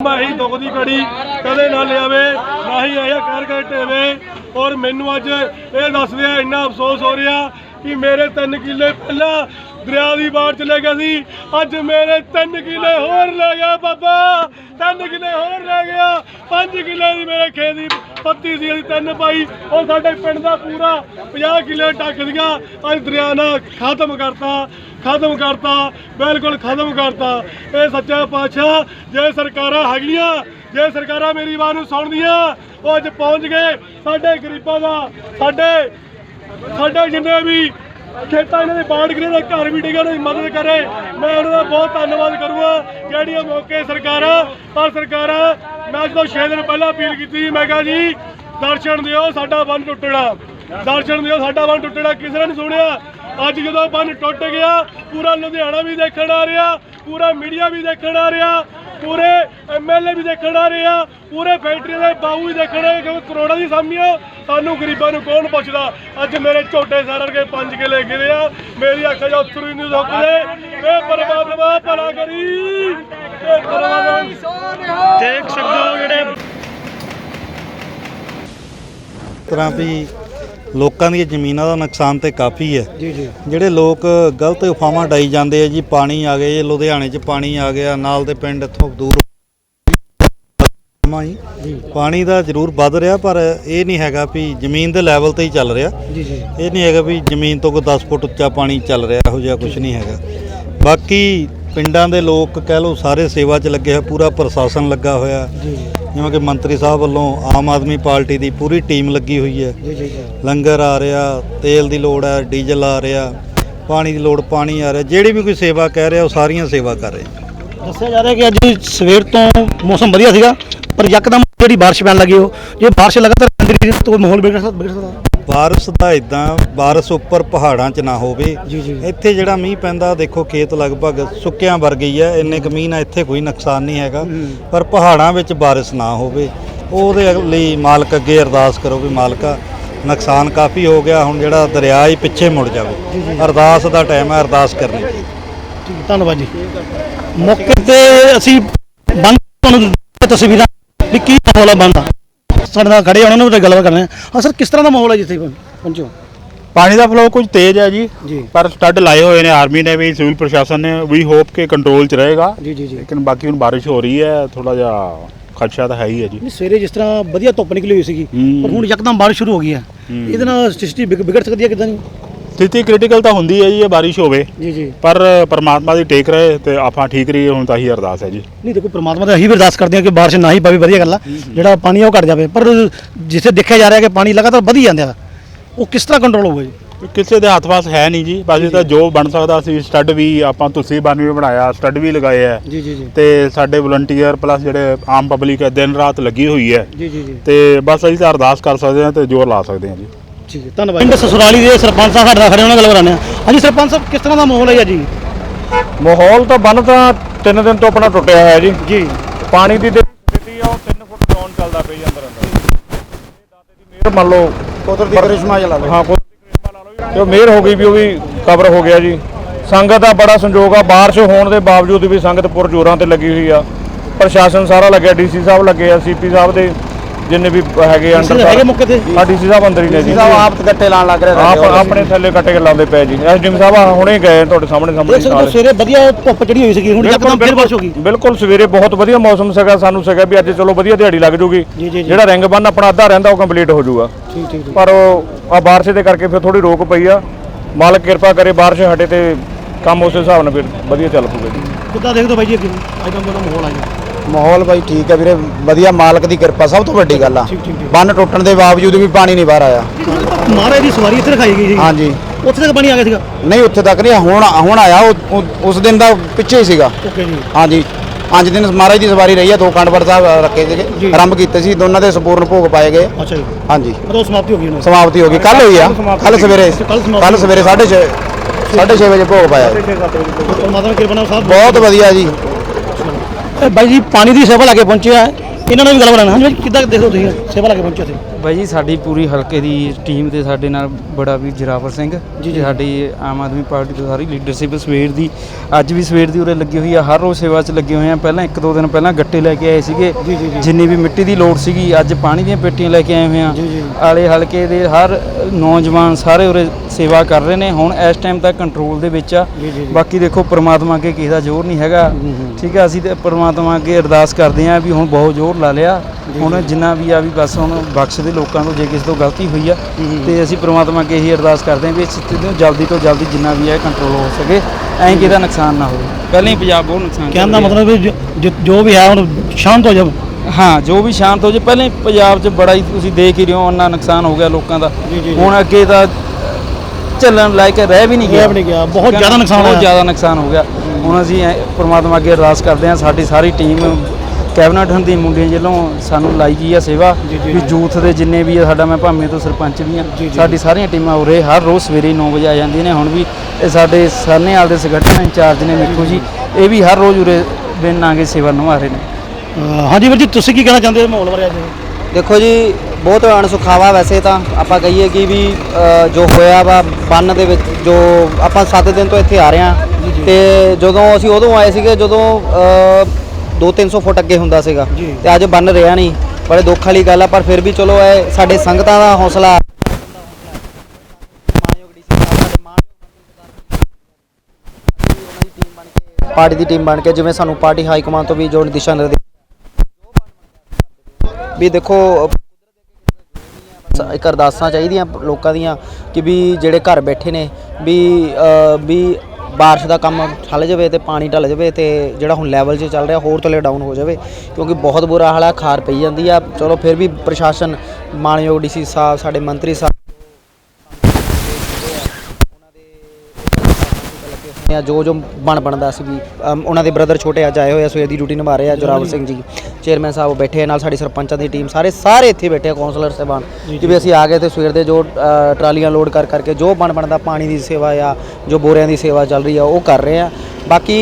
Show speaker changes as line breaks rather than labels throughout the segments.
ਮਾਹੀ ਦੁੱਖ ਦੀ ਘੜੀ ਕਦੇ ਨਾ ਲਿਆਵੇ, ਨਾ ਹੀ ਇਹ ਕਰ ਕਰ ਟੇਵੇ ਔਰ ਮੈਨੂੰ ਅੱਜ ਇਹ ਦੱਸਦਿਆਂ ਇੰਨਾ ਅਫਸੋਸ ਹੋ ਰਿਹਾ ਕਿ ਮੇਰੇ 3 ਕਿੱਲੇ ਪਹਿਲਾਂ ਦਰਿਆ ਦੀ ਬਾੜ ਚ ਲੈ ਗਿਆ ਸੀ, ਅੱਜ ਮੇਰੇ 3 ਕਿੱਲੇ ਹੋਰ ਲੈ ਗਿਆ ਬਾਬਾ। 3 ਕਿੱਲੇ ਹੋਰ ਲੈ ਗਿਆ 5 ਕਿੱਲੇ ਦੀ ਮੇਰੇ ਖੇਤ ਦੀ ਪੱਤੀ ਸੀ, ਅਸੀਂ ਤਿੰਨ ਪਾਈ। ਉਹ ਸਾਡੇ ਪਿੰਡ ਦਾ ਪੂਰਾ 50 ਕਿੱਲੇ ਟੱਕ ਦੀਆਂ ਅੱਜ ਦਰਿਆ ਨੇ ਖਤਮ ਕਰਤਾ ਖਤਮ ਕਰਤਾ, ਬਿਲਕੁਲ ਖਤਮ ਕਰਤਾ। ਇਹ ਸੱਚਾ ਪਾਤਸ਼ਾਹ, ਜੇ ਸਰਕਾਰਾਂ ਹੈਗੀਆਂ, ਜੇ ਸਰਕਾਰਾਂ ਮੇਰੀ ਆਵਾਜ਼ ਨੂੰ ਸੁਣਦੀਆਂ, ਉਹ ਅੱਜ ਪਹੁੰਚ ਗਏ। ਸਾਡੇ ਗਰੀਬਾਂ ਦਾ, ਸਾਡੇ ਸਾਡੇ ਜਿੰਨੇ ਵੀ ਖੇਤਾਂ ਇਹਨਾਂ ਦੇ ਬਾੜ ਗਿਰੇ ਦਾ ਘਰ ਵੀ ਡਿੱਗਾ ਉਹਨਾਂ ਦੀ ਮਦਦ ਕਰੇ, ਮੈਂ ਉਹਨਾਂ ਦਾ ਬਹੁਤ ਧੰਨਵਾਦ ਕਰੂੰਗਾ। ਜਿਹੜੀਆਂ ਮੌਕੇ ਸਰਕਾਰਾਂ, ਪਰ ਸਰਕਾਰਾਂ ਮੈਂ ਅੱਜ ਤੋਂ 6 ਦਿਨ ਪਹਿਲਾਂ ਅਪੀਲ ਕੀਤੀ ਸੀ, ਮੈਂ ਕਿਹਾ ਜੀ ਦਰਸ਼ਨ ਦਿਓ ਸਾਡਾ ਬੰਨ ਟੁੱਟਣਾ। ਦਰਸ਼ਨ ਦਿਓ ਸਾਡਾ ਬੰਨ ਟੁੱਟਣਾ ਕਿਸੇ ਨੇ ਨਹੀਂ ਸੁਣਿਆ। ਅੱਜ ਜਦੋਂ ਬੰਨ ਟੁੱਟ ਗਿਆ ਪੂਰਾ ਲੁਧਿਆਣਾ ਵੀ ਦੇਖਣ ਆ ਰਿਹਾ ਪੂਰਾ ਮੀਡੀਆ ਵੀ ਦੇਖਣ ਆ ਰਿਹਾ ਪੂਰੇ ਐਮਐਲਏ ਵੀ ਦੇਖਣ ਆ ਰਹੇ ਆ ਪੂਰੇ ਫੈਕਟਰੀ ਦੇ ਬਾਊ ਵੀ ਦੇਖਣ ਆ ਕਿਉਂਕਿ ਕਰੋੜਾਂ ਦੀ ਸਾਮੀਆਂ ਸਾਨੂੰ ਗਰੀਬਾਂ ਨੂੰ ਕੌਣ ਪੁੱਛਦਾ? ਅੱਜ ਮੇਰੇ ਝੋਟੇ ਸਾਰੜ ਕੇ ਪੰਜ ਕਿਲੇ ਗਿਰੇ ਆ। ਮੇਰੀ ਅੱਖਾਂ 'ਚ ਅਥਰੂ ਨਹੀਂ ਸੁੱਕਦੇ। ਇਹ ਪਰਮਾਤਮਾ ਭਲਾ ਕਰੀ। ਦੇਖ ਸਕਦੇ ਹੋ ਜਿਹੜੇ
ਤਰ੍ਹਾਂ ਵੀ ਲੋਕਾਂ ਦੀਆਂ ਜ਼ਮੀਨਾਂ ਦਾ ਨੁਕਸਾਨ ਤੇ ਕਾਫੀ ਹੈ।
ਜੀ ਜੀ।
ਜਿਹੜੇ ਲੋਕ ਗਲਤ ਅਫਵਾਹਾਂ ਡਾਈ ਜਾਂਦੇ ਆ ਜੀ ਪਾਣੀ ਆ ਗਿਆ ਜੀ ਲੁਧਿਆਣੇ 'ਚ ਪਾਣੀ ਆ ਗਿਆ ਨਾਲ ਦੇ ਪਿੰਡ ਇੱਥੋਂ ਦੂਰ ਮਾਈ ਪਾਣੀ ਦਾ ਜ਼ਰੂਰ ਵੱਧ ਰਿਹਾ ਪਰ ਇਹ ਨਹੀਂ ਹੈਗਾ ਵੀ ਜ਼ਮੀਨ ਦੇ ਲੈਵਲ ਤੇ ਹੀ ਚੱਲ ਰਿਹਾ।
ਜੀ ਜੀ।
ਇਹ ਨਹੀਂ ਹੈਗਾ ਵੀ ਜ਼ਮੀਨ ਤੋਂ ਕੋਈ 10 ਫੁੱਟ ਉੱਚਾ ਪਾਣੀ ਚੱਲ ਰਿਹਾ ਇਹੋ ਜਿਹਾ ਕੁਝ ਨਹੀਂ ਹੈਗਾ। ਬਾਕੀ ਪਿੰਡਾਂ ਦੇ ਲੋਕ ਕਹਿ ਲਓ ਸਾਰੇ ਸੇਵਾ 'ਚ ਲੱਗੇ ਹੋਏ ਪੂਰਾ ਪ੍ਰਸ਼ਾਸਨ ਲੱਗਾ ਹੋਇਆ। ਜਿਵੇਂ ਕਿ ਮੰਤਰੀ ਸਾਹਿਬ ਵੱਲੋਂ ਆਮ ਆਦਮੀ ਪਾਰਟੀ ਦੀ ਪੂਰੀ ਟੀਮ ਲੱਗੀ ਹੋਈ ਹੈ। ਲੰਗਰ ਆ ਰਿਹਾ ਤੇਲ ਦੀ ਲੋੜ ਹੈ ਡੀਜ਼ਲ ਆ ਰਿਹਾ ਪਾਣੀ ਦੀ ਲੋੜ ਪਾਣੀ ਆ ਰਿਹਾ ਜਿਹੜੀ ਵੀ ਕੋਈ ਸੇਵਾ ਕਹਿ ਰਿਹਾ ਉਹ ਸਾਰੀਆਂ ਸੇਵਾ ਕਰ ਰਹੇ।
ਦੱਸਿਆ ਜਾ ਰਿਹਾ ਕਿ ਅੱਜ ਸਵੇਰ ਤੋਂ ਮੌਸਮ ਵਧੀਆ ਸੀਗਾ ਪਰ ਯਕਦਮ ਜਿਹੜੀ ਬਾਰਿਸ਼ ਪੈਣ ਲੱਗੀ ਉਹ ਜੇ ਬਾਰਿਸ਼ ਲਗਾਤਾਰ ਪੈਂਦੀ ਰਹੀ ਤਾਂ ਮਾਹੌਲ ਵਿਗੜ ਸਕਦਾ ਵਿਗੜ ਸਕਦਾ।
ਬਾਰਿਸ਼ ਦਾ ਇਦਾਂ ਬਾਰਿਸ਼ ਉੱਪਰ ਪਹਾੜਾਂ 'ਚ ਨਾ ਹੋਵੇ।
ਜੀ ਜੀ।
ਇੱਥੇ ਜਿਹੜਾ ਮੀਂਹ ਪੈਂਦਾ ਦੇਖੋ ਖੇਤ ਲਗਭਗ ਸੁੱਕਿਆਂ ਵਰਗੇ ਹੀ ਹੈ ਇੰਨੇ ਕੁ ਮੀਂਹ ਨਾਲ ਇੱਥੇ ਕੋਈ ਨੁਕਸਾਨ ਨਹੀਂ ਹੈਗਾ। ਪਰ ਪਹਾੜਾਂ ਵਿੱਚ ਬਾਰਿਸ਼ ਨਾ ਹੋਵੇ। ਉਹਦੇ ਲਈ ਮਾਲਕ ਅੱਗੇ ਅਰਦਾਸ ਕਰੋ ਵੀ ਮਾਲਕਾ ਨੁਕਸਾਨ ਕਾਫੀ ਹੋ ਗਿਆ ਹੁਣ ਜਿਹੜਾ ਦਰਿਆ ਹੀ ਪਿੱਛੇ ਮੁੜ ਜਾਵੇ। ਅਰਦਾਸ ਦਾ ਟਾਈਮ ਹੈ ਅਰਦਾਸ ਕਰਨੀ।
ਹੈ, ਧੰਨਵਾਦ ਜੀ। ਮੌਕੇ ਤੇ ਅਸੀਂ ਬੰਦ ਤੁਹਾਨੂੰ ਤਸਵੀਰਾਂ ਵੀ ਕੀ ਮਾਹੌਲ ਹੈ ਬੰਦ ਦਾ? ਸਾਡੇ ਨਾਲ ਖੜੇ ਆ, ਉਹਨਾਂ ਨੂੰ ਵੀ ਗੱਲਬਾਤ ਕਰਨਾ ਹਾਂ ਸਰ ਕਿਸ ਤਰ੍ਹਾਂ ਦਾ ਮਾਹੌਲ ਹੈ ਜਿੱਥੇ ਪਹੁੰਚੋ।
ਪਾਣੀ ਦਾ ਫਲੋ ਕੁਝ ਤੇਜ਼ ਹੈ ਜੀ
ਜੀ।
ਪਰ ਸਟੱਡ ਲਾਏ ਹੋਏ ਨੇ ਆਰਮੀ ਨੇ ਵੀ ਸਿਵਲ ਪ੍ਰਸ਼ਾਸਨ ਨੇ ਵੀ ਹੋਪ ਕਿ ਕੰਟਰੋਲ 'ਚ ਰਹੇਗਾ।
ਜੀ ਜੀ ਜੀ।
ਲੇਕਿਨ ਬਾਕੀ ਹੁਣ ਬਾਰਿਸ਼ ਹੋ ਰਹੀ ਹੈ ਥੋੜਾ ਜਿਹਾ ਖਦਸ਼ਾ ਤਾਂ ਹੈ ਹੀ ਹੈ ਜੀ।
ਨਹੀਂ ਸਵੇਰੇ ਜਿਸ ਤਰ੍ਹਾਂ ਵਧੀਆ ਧੁੱਪ ਨਿਕਲੀ ਹੋਈ ਸੀਗੀ
ਹੂੰ।
ਪਰ ਹੁਣ ਯਕਦਮ ਬਾਰਿਸ਼ ਸ਼ੁਰੂ ਹੋ ਗਈ ਹੈ। ਇਹਦੇ ਨਾਲ ਸਥਿਤੀ ਵਿਗ- ਵਿਗੜ ਸਕਦੀ ਹੈ ਕਿਦਾਂ ਨਹੀਂ
ਸਥਿਤੀ ਕ੍ਰਿਟੀਕਲ ਤਾਂ ਹੁੰਦੀ ਹੈ ਜੀ ਇਹ ਬਾਰਿਸ਼ ਹੋਵੇ।
ਜੀ ਜੀ।
ਪਰ ਪਰਮਾਤਮਾ ਦੀ ਟੇਕ ਰਹੇ ਤੇ ਆਪਾਂ ਠੀਕ ਰਹੀਏ ਹੁਣ ਤਾਂ ਹੀ ਅਰਦਾਸ ਹੈ ਜੀ।
ਨਹੀਂ ਦੇਖੋ ਪ੍ਰਮਾਤਮਾ ਦਾ ਇਹੀ ਅਰਦਾਸ ਕਰਦੇ ਹਾਂ ਕਿ ਬਾਰਿਸ਼ ਨਾ ਹੀ ਪਵੇ ਵਧੀਆ ਗੱਲ ਆ। ਜਿਹੜਾ ਪਾਣੀ ਆ ਉਹ ਘਟ ਜਾਵੇ। ਪਰ ਜਿੱਥੇ ਦੇਖਿਆ ਜਾ ਰਿਹਾ ਕਿ ਪਾਣੀ ਲਗਾਤਾਰ ਵਧੀ ਜਾਂਦਾ ਉਹ ਕਿਸ ਤਰ੍ਹਾਂ ਕੰਟਰੋਲ ਹੋਊਗਾ ਜੀ?
ਕਿਸੇ ਦੇ ਹੱਥ ਪਾਸ ਹੈ ਨਹੀਂ ਜੀ। ਬਸ ਇਹ ਤਾਂ ਜੋ। ਬਣ ਸਕਦਾ ਸੀ ਸਟੱਡ ਵੀ ਆਪਾਂ ਤੁਸੀਂ ਬਨ ਵੀ ਬਣਾਇਆ ਸਟੱਡ ਵੀ ਲਗਾਏ ਹੈ
ਜੀ ਜੀ ਜੀ।
ਤੇ ਸਾਡੇ ਵਲੰਟੀਅਰ ਪਲੱਸ ਜਿਹੜੇ ਆਮ ਪਬਲਿਕ ਹੈ ਦਿਨ ਰਾਤ ਲੱਗੀ ਹੋਈ ਹੈ।
ਜੀ ਜੀ ਜੀ।
ਤੇ ਬਸ ਅਸੀਂ ਤਾਂ ਅਰਦਾਸ ਕਰ ਸਕਦੇ ਹਾਂ ਤੇ ਜ਼ੋਰ ਲਾ ਸਕਦੇ ਹਾਂ ਜੀ।
ਠੀਕ ਹੈ ਧੰਨਵਾਦ। ਪਿੰਡ ਸਸੁਰਾਲੀ ਦੇ ਸਰਪੰਚ ਸਾਹਿਬ ਸਾਡੇ ਨਾਲ ਖੜੇ ਉਹਨਾਂ ਨਾਲ ਗੱਲ ਕਰਾਉਂਦੇ ਹਾਂ। ਹਾਂਜੀ ਸਰਪੰਚ ਸਾਹਿਬ ਕਿਸ ਤਰ੍ਹਾਂ ਦਾ ਮਾਹੌਲ ਹੈ ਜੀ?
ਮਾਹੌਲ ਤਾਂ ਬੰਨ ਤਾਂ ਤਿੰਨ ਦਿਨ ਤੋਂ ਆਪਣਾ ਟੁੱਟਿਆ ਹੋਇਆ ਜੀ।
ਜੀ।
ਪਾਣੀ ਦੀ ਜਿਹੜੀ ਸਥਿਤੀ ਆ ਉਹ 3 ਫੁੱਟ ਜ਼ੋਨ ਚੱਲਦਾ ਪਈ ਅੰਦਰ ਅੰਦਰ। ਮਿਹਰ ਮੰਨ ਲਓ
ਕੁਦਰਤੀ ਕਰਿਸ਼ਮਾ ਚਲਾ
ਹਾਂ ਕੁਦਰਤੀ ਕਰਿਸ਼ਮਾ ਲਾ ਲਓ ਜੀ। ਤੇ ਉਹ ਮਿਹਰ ਹੋ ਗਈ ਵੀ ਉਹ ਵੀ ਕਵਰ ਹੋ ਗਿਆ ਜੀ। ਸੰਗਤ ਦਾ ਬੜਾ ਸੰਯੋਗ ਆ ਬਾਰਿਸ਼ ਹੋਣ ਦੇ ਬਾਵਜੂਦ ਵੀ ਸੰਗਤ ਪੁਰ ਜੋਰਾਂ ਤੇ ਲੱਗੀ ਹੋਈ ਆ। ਪ੍ਰਸ਼ਾਸਨ ਸਾਰਾ ਲੱਗਿਆ ਡੀਸੀ ਸਾਹਿਬ ਲੱਗੇ ਆ ਸੀਪੀ ਸਾਹਿਬ ਦੇ। ਜਿੰਨੇ ਵੀ ਹੈਗੇ ਅੰਡਰ
ਹੈਗੇ ਮੌਕੇ ਤੇ?
ਹਾਂ ਡੀਸੀ ਸਾਹਿਬ ਅੰਦਰ ਹੀ ਨੇ ਜੀ।
ਆਪ ਗੱਟੇ ਲਾਣ ਲੱਗ
ਆਪ ਆਪਣੇ ਥੱਲੇ ਕੱਟ ਕੇ ਲਾਉਂਦੇ ਪਏ ਜੀ। ਐਸਡੀਐਮ ਸਾਹਿਬ ਆ ਹੁਣੇ ਗਏ ਤੁਹਾਡੇ ਸਾਹਮਣੇ ਸਾਹਮਣੇ ਨਾਲ।
ਸਵੇਰੇ ਵਧੀਆ ਧੁੱਪ ਚੜੀ ਹੋਈ ਸੀਗੀ ਹੁਣ ਯਕਦਮ ਫਿਰ ਬਾਰਿਸ਼ ਹੋ ਗਈ।
ਬਿਲਕੁਲ ਸਵੇਰੇ ਬਹੁਤ ਵਧੀਆ ਮੌਸਮ ਸੀਗਾ ਸਾਨੂੰ ਸੀਗਾ ਵੀ ਅੱਜ ਚਲੋ ਵਧੀਆ ਦਿਹਾੜੀ ਲੱਗ ਜੂਗੀ। ਜਿਹੜਾ ਰਿੰਗ ਬੰਨ ਆਪਣਾ ਅੱਧਾ ਰਹਿੰਦਾ ਉਹ ਕੰਪਲੀਟ ਹੋ ਜਾਊਗਾ
ਠੀਕ ਠੀਕ
ਪਰ ਉਹ ਆ ਬਾਰਿਸ਼ ਦੇ ਕਰਕੇ ਫਿਰ ਥੋੜੀ ਰੋਕ ਪਈ ਆ। ਮਾਲਕ ਕਿਰਪਾ ਕਰੇ ਬਾਰਿਸ਼ ਹਟੇ ਤੇ ਕੰਮ ਉਸੇ ਹਿਸਾਬ ਨਾਲ ਫਿਰ ਵਧੀਆ ਚੱਲ ਪੂਗਾ ਜੀ।
ਕਿੱਦਾਂ ਦੇਖਦੇ ਹੋ ਬਾਈ ਜੀ ਅੱਜ ਦਾ ਮਾਹੌਲ ਆ ਜੀ।
ਮਾਹੌਲ ਬਾਈ ਠੀਕ ਹੈ ਵੀਰੇ ਵਧੀਆ ਮਾਲਕ ਦੀ ਕਿਰਪਾ ਸਭ ਤੋਂ ਵੱਡੀ ਗੱਲ ਆ।
ਠੀਕ, ਠੀਕ, ਠੀਕ।
ਬੰਨ ਟੁੱਟਣ ਦੇ ਬਾਵਜੂਦ ਵੀ ਪਾਣੀ ਨਹੀਂ ਬਾਹਰ ਆਇਆ।
ਮਹਾਰਾਜ ਦੀ ਸਵਾਰੀ ਇੱਥੇ ਰਖਾਈ ਗਈ ਸੀ
ਹਾਂਜੀ।
ਉੱਥੇ ਤੱਕ ਪਾਣੀ ਆ ਗਿਆ ਸੀਗਾ?
ਨਹੀਂ ਉੱਥੇ ਤੱਕ ਨਹੀਂ ਹੁਣ ਹੁਣ ਆਇਆ ਉਹ- ਉਹ- ਉਸ ਦਿਨ ਦਾ ਪਿੱਛੇ ਹੀ ਸੀਗਾ।
ਓਕੇ ਜੀ।
ਹਾਂਜੀ। ਪੰਜ ਦਿਨ ਮਹਾਰਾਜ ਦੀ ਸਵਾਰੀ ਰਹੀ ਆ ਦੋ ਕੰਡਵਰ ਸਾਹਿਬ ਰੱਖੇ
ਜੀ।
ਸੀਗੇ ਆਰੰਭ ਕੀਤੇ ਸੀ ਦੋਨਾਂ ਦੇ ਸੰਪੂਰਨ ਭੋਗ ਪਾਏ ਗਏ।
ਅੱਛਾ ਜੀ।
ਹਾਂਜੀ।
ਮਤਲਬ ਸਮਾਪਤੀ ਹੋ ਗਈ ਉਹਨਾਂ
ਸਮਾਪਤੀ ਹੋ ਗਈ। ਕੱਲ ਹੋਈ ਆ। ਕੱਲ ਸਵੇਰੇ
ਕੱਲ੍ਹ ਸਮਾਪਤੀ
ਕੱਲ ਸਵੇਰੇ 6:30 6:30 ਵਜੇ ਭੋਗ ਪਾਇਆ।
ਪਰਮਾਤਮਾ ਦੀ ਕਿਰਪਾ ਨਾਲ ਸਾਹਿਬ
ਬਹੁਤ ਵਧੀਆ ਜੀ।
ਬਾਈ ਜੀ ਪਾਣੀ ਦੀ ਸੇਵਾ ਲਾ ਕੇ ਪਹੁੰਚੇ ਆ। ਇਹਨਾਂ ਨਾਲ ਵੀ ਗੱਲ ਕਰਾਂਗੇ ਹਾਂਜੀ ਕਿੱਦਾਂ ਦੇਖਦੇ ਹੋ ਤੁਸੀਂ ਸੇਵਾ ਲਾ ਕੇ ਪਹੁੰਚੇ ਇੱਥੇ
ਬਾਈ ਜੀ ਸਾਡੀ ਪੂਰੀ ਹਲਕੇ ਦੀ ਟੀਮ ਤੇ ਸਾਡੇ ਨਾਲ ਬੜਾ ਵੀਰ ਜਰਾਵਰ ਸਿੰਘ ਜੀ ਜੀ। ਸਾਡੀ ਆਮ ਆਦਮੀ ਪਾਰਟੀ ਤੋਂ ਸਾਰੀ ਲੀਡਰਸ਼ਿਪ ਸਵੇਰ ਦੀ ਅੱਜ ਵੀ ਸਵੇਰ ਦੀ ਉਰੇ ਲੱਗੀ ਹੋਈ ਆ। ਹਰ ਰੋਜ਼ ਸੇਵਾ 'ਚ ਲੱਗੇ ਹੋਏ ਆ। ਪਹਿਲਾਂ ਇੱਕ ਦੋ ਦਿਨ ਪਹਿਲਾਂ ਗੱਟੇ ਲੈ ਕੇ ਆਏ ਸੀਗੇ। ਜਿੰਨੀ ਵੀ ਮਿੱਟੀ ਦੀ ਲੋੜ ਸੀਗੀ ਅੱਜ ਪਾਣੀ ਦੀਆਂ ਪੇਟੀਆਂ ਲੈ ਕੇ ਆਏ ਹੋਏ ਆ। ਆਲੇ ਹਲਕੇ ਦੇ ਹਰ ਨੌਜਵਾਨ ਸਾਰੇ ਉਰੇ ਸੇਵਾ ਕਰ ਰਹੇ ਨੇ। ਹੁਣ ਇਸ ਟਾਈਮ ਤੱਕ ਕੰਟਰੋਲ ਦੇ ਵਿੱਚ ਆ। ਬਾਕੀ ਦੇਖੋ ਪ੍ਰਮਾਤਮਾ ਅੱਗੇ ਕਿਸੇ ਦਾ ਜ਼ੋਰ ਨਹੀਂ ਹੈਗਾ। ਠੀਕ ਆ ਅਸੀਂ ਤੇ ਪ੍ਰਮਾਤਮਾ ਅੱਗੇ ਅਰਦਾਸ ਕਰਦੇ ਆ ਵੀ ਹੁਣ ਬਹੁਤ ਜ਼ੋਰ ਲਾ ਲਿਆ। ਹੁਣ ਜਿੰਨਾ ਵੀ ਆ ਵੀ ਬਸ ਹੁਣ ਬਖਸ਼ ਦੇ ਲੋਕਾਂ ਤੋਂ ਜੇ ਕਿਸੇ ਤੋਂ ਗਲਤੀ ਹੋਈ ਆ ਤੇ ਅਸੀਂ ਪ੍ਰਮਾਤਮਾ ਅੱਗੇ ਇਹੀ ਅਰਦਾਸ ਕਰਦੇ ਆ ਵੀ ਇਸ ਚੀਜ਼ ਨੂੰ ਜਲਦੀ ਤੋਂ ਜਲਦੀ ਜਿੰਨਾ ਵੀ ਹੈ ਕੰਟਰੋਲ ਹੋ ਸਕੇ। ਐਂ ਕਿ ਇਹਦਾ ਨੁਕਸਾਨ ਨਾ ਹੋਵੇ। ਪਹਿਲਾਂ ਹੀ ਪੰਜਾਬ ਬਹੁਤ ਨੁਕਸਾਨ
ਕਹਿਣ ਦਾ
ਕਰ ਰਿਹਾ।
ਮਤਲਬ ਵੀ ਜੋ- ਵੀ ਹੈ ਹੁਣ ਸ਼ਾਂਤ ਹੋ ਜਾਓ।
ਹਾਂ ਜੋ ਵੀ ਸ਼ਾਂਤ ਹੋ ਜੇ ਪਹਿਲਾਂ ਹੀ ਪੰਜਾਬ 'ਚ ਬੜਾ ਹੀ ਤੁਸੀਂ ਦੇਖ ਹੀ ਰਹੇ ਹੋ ਇੰਨਾ ਨੁਕਸਾਨ ਹੋ ਗਿਆ ਲੋਕਾਂ ਦਾ। ਹੁਣ ਅੱਗੇ ਤਾਂ ਚੱਲਣ ਲਾਇਕ ਰਹਿ ਵੀ ਨਹੀਂ ਗਿਆ।
ਰਹਿ ਵੀ ਨਹੀਂ ਗਿਆ, ਬਹੁਤ ਜ਼ਿਆਦਾ ਨੁਕਸਾਨ
ਬਹੁਤ
ਹੋਇਆ।
ਜ਼ਿਆਦਾ ਨੁਕਸਾਨ ਹੋ ਗਿਆ। ਹੁਣ ਅਸੀਂ ਪ੍ਰਮਾਤਮਾ ਅੱਗੇ ਅਰਦਾਸ ਕਰਦੇ ਹਾਂ ਸਾਡੀ ਸਾਰੀ ਟੀਮ ਕੈਬਨਟ ਦੀ ਮੁੰਡਿਆਂ ਵੱਲੋਂ ਸਾਨੂੰ ਲਾਈ ਗਈ ਆ ਸੇਵਾ ਵੀ ਯੂਥ ਦੇ ਜਿੰਨੇ ਵੀ ਆ ਸਾਡਾ ਮੈਂ ਭਾਵੇਂ ਤੋਂ ਸਰਪੰਚ ਵੀ ਆ ਸਾਡੀ ਸਾਰੀਆਂ ਟੀਮਾਂ ਉਰੇ ਹਰ ਰੋਜ਼ ਸਵੇਰੇ 9 ਵਜੇ ਆ ਜਾਂਦੀਆਂ ਨੇ। ਹੁਣ ਵੀ ਇਹ ਸਾਡੇ ਸਾਹਨੇਵਾਲ ਦੇ ਸੰਗਠਨ ਇੰਚਾਰਜ ਨੇ ਮਿੱਠੂ ਜੀ ਇਹ ਵੀ ਹਰ ਰੋਜ਼ ਉਰੇ ਬਿਨ ਨਾਗੇ ਸੇਵਾ ਨਿਭਾ ਰਹੇ ਨੇ।
ਹਾਂਜੀ ਵੀਰ ਜੀ ਤੁਸੀਂ ਕੀ ਕਹਿਣਾ ਚਾਹੁੰਦੇ ਹੋ ਮਾਹੌਲ ਬਾਰੇ ਅੱਜ?
ਦੇਖੋ ਜੀ ਬਹੁਤ ਅਣਸੁਖਾਵਾ ਵੈਸੇ ਤਾਂ ਆਪਾਂ ਕਹੀਏ ਕਿ ਵੀ ਜੋ ਹੋਇਆ ਵਾ ਬੰਨ ਦੇ ਵਿੱਚ ਜੋ ਆਪਾਂ 7 ਦਿਨ ਤੋਂ ਇੱਥੇ ਆ ਰਹੇ ਹਾਂ ਤੇ ਜਦੋਂ ਅਸੀਂ ਉਦੋਂ ਆਏ ਸੀਗੇ ਜਦੋਂ 2-300 ਫੁੱਟ ਅੱਗੇ ਹੁੰਦਾ ਸੀਗਾ ਤੇ ਅੱਜ ਬੰਨ ਰਿਹਾ ਨਹੀਂ ਬੜੇ ਦੁੱਖ ਵਾਲੀ ਗੱਲ ਆ ਪਰ ਫਿਰ ਵੀ ਚਲੋ ਇਹ ਸਾਡੇ ਸੰਗਤਾਂ ਦਾ ਹੌਸਲਾ ਪਾਰਟੀ ਦੀ ਟੀਮ ਬਣ ਕੇ ਜਿਵੇਂ ਸਾਨੂੰ ਪਾਰਟੀ ਹਾਈ ਕਮਾਂਡ ਤੋਂ ਵੀ ਜੋ ਦਿਸ਼ਾ ਨਿਰਦੇਸ਼ ਵੀ ਦੇਖੋ ਸ- ਇੱਕ ਅਰਦਾਸਾਂ ਚਾਹੀਦੀਆਂ ਲੋਕਾਂ ਦੀਆਂ ਕਿ ਵੀ ਜਿਹੜੇ ਘਰ ਬੈਠੇ ਨੇ ਵੀ ਅ, ਵੀ ਬਾਰਿਸ਼ ਦਾ ਕੰਮ ਠੱਲ ਜਾਵੇ ਤੇ ਪਾਣੀ ਢਲ ਜਾਵੇ ਤੇ ਜਿਹੜਾ ਹੁਣ ਲੈਵਲ 'ਚ ਚੱਲ ਰਿਹਾ ਹੋਰ ਥੱਲੇ ਡਾਊਨ ਹੋ ਜਾਵੇ ਕਿਉਂਕਿ ਬਹੁਤ ਬੁਰਾ ਹਾਲ ਹੈ ਖਾਰ ਪਈ ਜਾਂਦੀ ਆ। ਚਲੋ ਫਿਰ ਵੀ ਪ੍ਰਸ਼ਾਸਨ ਮਾਨਯੋਗ ਡੀਸੀ ਸਾਹਿਬ ਸਾਡੇ ਮੰਤਰੀ ਸਾਹਿਬ ਜਾਂ ਜੋ ਜੋ ਬਣ ਬਣਦਾ ਸੀ ਵੀ ਅਮ, ਉਹਨਾਂ ਦੇ ਬ੍ਰਦਰ ਛੋਟੇ ਅੱਜ ਆਏ ਹੋਏ ਆ ਸਵੇਰ ਦੀ ਡਿਊਟੀ ਨਿਭਾ ਰਹੇ ਆ ਜੋਰਾਵਰ ਸਿੰਘ ਜੀ। ਚੇਅਰਮੈਨ ਸਾਹਿਬ ਬੈਠੇ ਆ ਨਾਲ ਸਾਡੀ ਸਰਪੰਚਾਂ ਦੀ ਟੀਮ ਸਾਰੇ ਸਾਰੇ ਇੱਥੇ ਬੈਠੇ ਆ ਕਾਉਂਸਲਰ ਸਾਹਿਬਾਨ। ਕਿ ਵੀ ਅਸੀਂ ਆ ਗਏ ਤੇ ਸਵੇਰ ਦੇ ਜੋ ਅ, ਟਰਾਲੀਆਂ ਲੋਡ ਕਰ ਕਰਕੇ ਜੋ ਬਣ ਬਣਦਾ ਪਾਣੀ ਦੀ ਸੇਵਾ ਆ ਜੋ ਬੋਰਿਆਂ ਦੀ ਸੇਵਾ ਚੱਲ ਰਹੀ ਆ ਉਹ ਕਰ ਰਹੇ ਆ। ਬਾਕੀ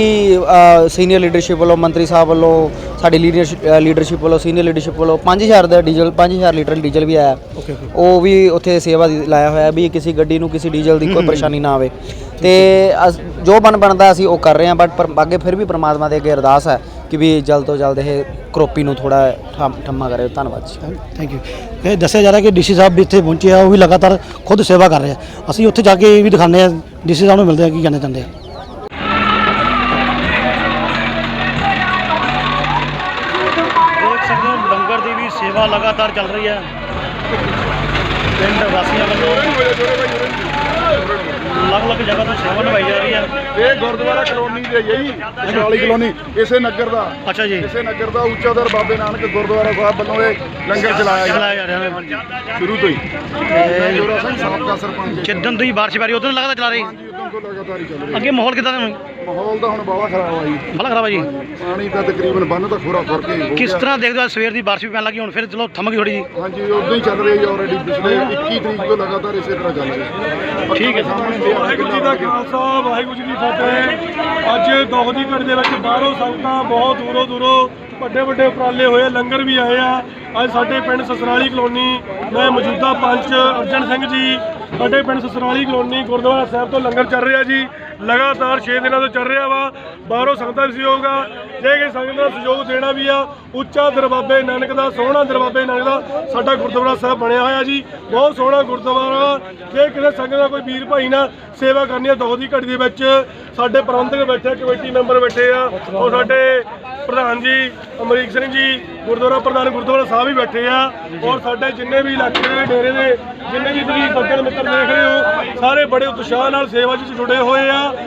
ਸੀਨੀਅਰ ਲੀਡਰਸ਼ਿਪ ਵੱਲੋਂ ਮੰਤਰੀ ਸਾਹਿਬ ਵੱਲੋਂ ਸਾਡੀ ਲੀਡਰਸ਼ਿਪ ਲੀਡਰਸ਼ਿਪ ਵੱਲੋਂ ਸੀਨੀਅਰ ਲੀਡਰਸ਼ਿਪ ਵੱਲੋਂ 5000 ਦਾ ਡੀਜ਼ਲ 5000 ਲੀਟਰ ਡੀਜ਼ਲ ਵੀ ਆਇਆ। ਉਹ ਵੀ ਉੱਥੇ ਸੇਵਾ ਦੀ ਲਾਇਆ ਹੋਇਆ ਵੀ ਕਿਸੇ ਗੱਡੀ ਨੂੰ ਕਿਸੇ ਡੀਜ਼ਲ ਦੀ ਕੋਈ ਪਰੇਸ਼ਾਨੀ ਨਾ ਆਵੇ। ਤੇ ਅਸ- ਜੋ ਬਣ ਬਣਦਾ ਅਸੀਂ ਉਹ ਕਰ ਰਹੇ ਹਾਂ ਬਟ ਅੱਗੇ ਫਿਰ ਵੀ ਪ੍ਰਮਾਤਮਾ ਦੇ ਅੱਗੇ ਅਰਦਾਸ ਹੈ ਕਿ ਵੀ ਜਲਦ ਤੋਂ ਜਲਦ ਇਹ ਕਰੋਪੀ ਨੂੰ ਥੋੜਾ ਠੰਮਾ ਕਰੇ। ਧੰਨਵਾਦ ਜੀ।
ਥੈਂਕ ਯੂ ਇਹ ਦੱਸਿਆ ਜਾ ਰਿਹਾ ਕਿ ਡੀਸੀ ਸਾਹਿਬ ਵੀ ਇੱਥੇ ਪਹੁੰਚੇ ਆ ਉਹ ਵੀ ਲਗਾਤਾਰ ਖੁਦ ਸੇਵਾ ਕਰ ਰਹੇ ਆ। ਅਸੀਂ ਉੱਥੇ ਜਾ ਕੇ ਇਹ ਵੀ ਦਿਖਾਉਂਦੇ ਆ ਡੀਸੀ ਸਾਹਿਬ ਨੂੰ ਮਿਲਦੇ ਆ ਕੀ ਕਹਿਣਾ ਚਾਹੁੰਦੇ ਆ। ਦੇਖ ਸਕਦੇ ਹੋ ਲੰਗਰ ਦੀ ਵੀ ਸੇਵਾ ਲਗਾਤਾਰ ਚੱਲ ਰਹੀ ਹੈ। ਪਿੰਡ ਵਾਸੀਆਂ ਵੱਲੋਂ ਅਲੱਗ-ਅਲੱਗ ਜਗ੍ਹਾ ਤੋਂ ਸੇਵਾ ਨਿਭਾਈ ਜਾ ਰਹੀ ਹੈ।
ਇਹ ਗੁਰਦੁਆਰਾ ਕਲੋਨੀ ਦੇ ਜੀ ਸ਼ਾਲੀ ਕਲੋਨੀ ਇਸੇ ਨਗਰ ਦਾ।
ਅੱਛਾ ਜੀ।
ਇਸੇ ਨਗਰ ਦਾ ਉੱਚਾਦਰ ਬਾਬੇ ਨਾਨਕ ਗੁਰਦੁਆਰਾ ਸਾਹਿਬ ਵੱਲੋਂ ਇਹ ਲੰਗਰ ਚਲਾਇਆ
ਜਾ ਰਿਹਾ ਹੈ।
ਸ਼ੁਰੂ ਤੋਂ ਹੀ। ਜੋਰਾ ਸਿੰਘ ਸਾਬਕਾ ਸਰਪੰਚ ਜੀ
ਜਿੱਦਣ ਤੋਂ ਹੀ ਬਾਰਿਸ਼ ਬਾਰੀ ਉਦੋਂ ਲਗਾਤਾਰ ਚਲਾ ਰਹੀ।
ਉਦੋਂ ਤੋਂ ਲਗਾਤਾਰ ਹੀ ਚੱਲ ਰਿਹਾ।
ਅੱਗੇ ਮਾਹੌਲ ਕਿਦਾਂ ਦਾ
ਮਾਹੌਲ ਤਾਂ ਹੁਣ ਬਾਵਾ ਖਰਾਬ ਆ ਜੀ।
ਬੜਾ ਖਰਾਬ ਹੈ ਜੀ।
ਪਾਣੀ ਤਾਂ ਤਕਰੀਬਨ ਬੰਨ ਤਾਂ ਖੋਰਾ ਫੁਰ ਕੇ ਹੀ
ਕਿਸ
ਗਿਆ।
ਤਰ੍ਹਾਂ ਦੇਖਦੇ ਹੋ ਅੱਜ ਸਵੇਰ ਦੀ ਬਾਰਿਸ਼ ਵੀ ਪੈਣ ਲੱਗੀ ਹੁਣ ਫਿਰ ਚਲੋ ਥੰਮ ਗਈ ਥੋੜੀ ਜੀ
ਹਾਂਜੀ ਉਦੋਂ ਹੀ ਚੱਲ ਰਹੀ ਹੈ ਆਲਰੇਡੀ ਪਿਛਲੇ 21 ਤਰੀਕ ਤੋਂ ਲਗਾਤਾਰ ਇਸੇ ਤਰ੍ਹਾਂ ਚੱਲ ਰਿਹਾ।
ਠੀਕ ਹੈ।
ਸਾਹਮਣੇ
ਵਾਹਿਗੁਰੂ ਜੀ ਦਾ ਖਾਲਸਾ ਵਾਹਿਗੁਰੂ ਜੀ ਕੀ ਫਤਿਹ। ਅੱਜ ਦੋਹਦੀ ਘੜ ਦੇ ਵਿੱਚ ਬਾਹਰੋਂ ਸੰਗਤਾਂ ਬਹੁਤ ਦੂਰੋਂ ਦੂਰੋਂ ਵੱਡੇ ਵੱਡੇ ਉਪਰਾਲੇ ਹੋਏ ਲੰਗਰ ਵੀ ਆਏ ਆ। ਅੱਜ ਸਾਡੇ ਪਿੰਡ ਸਸਰਾਲੀ ਕਲੋਨੀ ਮੈਂ ਮੌਜੂਦਾ ਪੰਚ ਅਰਜਨ ਸਿੰਘ ਜੀ ਸਾਡੇ ਪਿੰਡ ਸਸਰਾਲੀ ਕਲੋਨੀ ਗੁਰਦੁਆਰਾ ਸਾਹਿਬ ਤੋਂ ਲੰਗਰ ਚੱਲ ਰਿਹਾ ਜੀ। ਲਗਾਤਾਰ 6 ਦਿਨਾਂ ਤੋਂ ਚੱਲ ਰਿਹਾ ਵਾ। ਬਾਹਰੋਂ ਸੰਗਤਾਂ ਦਾ ਸਹਿਯੋਗ ਆ। ਜੇ ਕਿ ਸੰਗਤ ਦਾ ਸਹਿਯੋਗ ਦੇਣਾ ਵੀ ਆ ਉੱਚਾ ਦਰਬਾਬੇ ਨਾਨਕ ਦਾ ਸੋਹਣਾ ਦਰਬਾਬੇ ਨਾਨਕ ਦਾ ਸਾਡਾ ਗੁਰਦੁਆਰਾ ਸਾਹਿਬ ਬਣਿਆ ਹੋਇਆ ਜੀ। ਬਹੁਤ ਸੋਹਣਾ ਗੁਰਦੁਆਰਾ ਜੇ ਕਿਸੇ ਸੰਗਤ ਦਾ ਕੋਈ ਵੀਰ ਭਾਈ ਨਾ ਸੇਵਾ ਕਰਨੀ ਆ ਦੋ ਦੀ ਘੜੀ ਦੇ ਵਿੱਚ ਸਾਡੇ ਪ੍ਰਬੰਧਕ ਬੈਠੇ ਆ, ਕਮੇਟੀ ਮੈਂਬਰ ਬੈਠੇ ਆ। ਉਹ ਸਾਡੇ ਪ੍ਰਧਾਨ ਜੀ, ਅਮਰੀਕ ਸਿੰਘ ਜੀ, ਗੁਰਦੁਆਰਾ ਪ੍ਰਧਾਨ ਗੁਰਦੁਆਰਾ ਸਾਹਿਬ ਵੀ ਬੈਠੇ ਆ। ਔਰ ਸਾਡੇ ਜਿੰਨੇ ਵੀ ਇਲਾਕੇ ਦੇ ਡੇਰੇ ਦੇ, ਜਿੰਨੇ ਵੀ ਤੁਸੀਂ ਸੱਜਣ ਮਿੱਤਰ ਦੇਖ ਰਹੇ ਹੋ, ਸਾਰੇ ਬੜੇ ਉਤਸ਼ਾਹ ਨਾਲ ਸੇਵਾ 'ਚ ਜੁੜੇ ਹੋਏ ਆ।